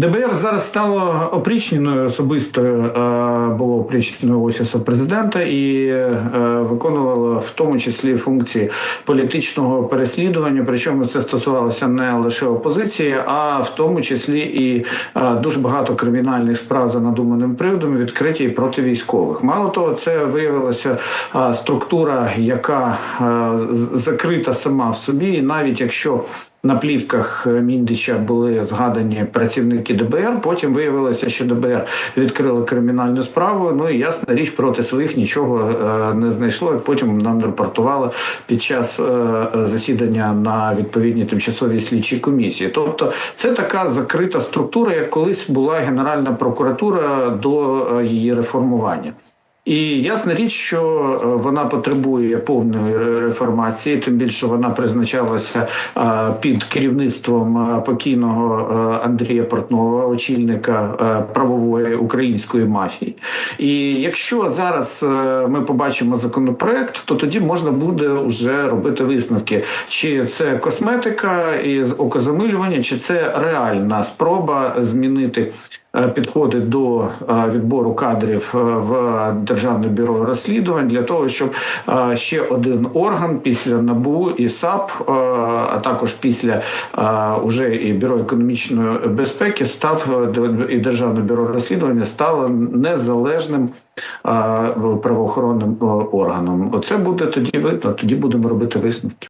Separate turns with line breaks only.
ДБР зараз стало опричненою особистою е, було опричненою офісу президента і е, виконувало в тому числі функції політичного переслідування. Причому це стосувалося не лише опозиції, а в тому числі і е, дуже багато кримінальних справ за надуманим приводом відкриті проти військових. Мало того, це виявилася структура, яка закрита сама в собі, і навіть якщо на плівках Міндича були згадані працівники ДБР. Потім виявилося, що ДБР відкрило кримінальну справу. Ну і ясна річ проти своїх нічого е, не знайшло. Потім нам репортували під час е, засідання на відповідній тимчасовій слідчій комісії. Тобто, це така закрита структура, як колись була Генеральна прокуратура до е, її реформування. І ясна річ, що е, вона потребує повної реформації, тим більше вона призначалася е, під керівництвом е, покійного Андрія Портнова, очільника правової української мафії. І якщо зараз ми побачимо законопроект, то тоді можна буде вже робити висновки, чи це косметика і окозамилювання, чи це реальна спроба змінити підходи до е, відбору кадрів е, в Державне бюро розслідувань для того, щоб е, ще один орган після НАБУ і САП, е, а також після е, уже і бюро економічної безпеки став е, і Державне бюро розслідування стало незалежним е, правоохоронним е, органом. Оце буде тоді видно. Тоді будемо робити висновки.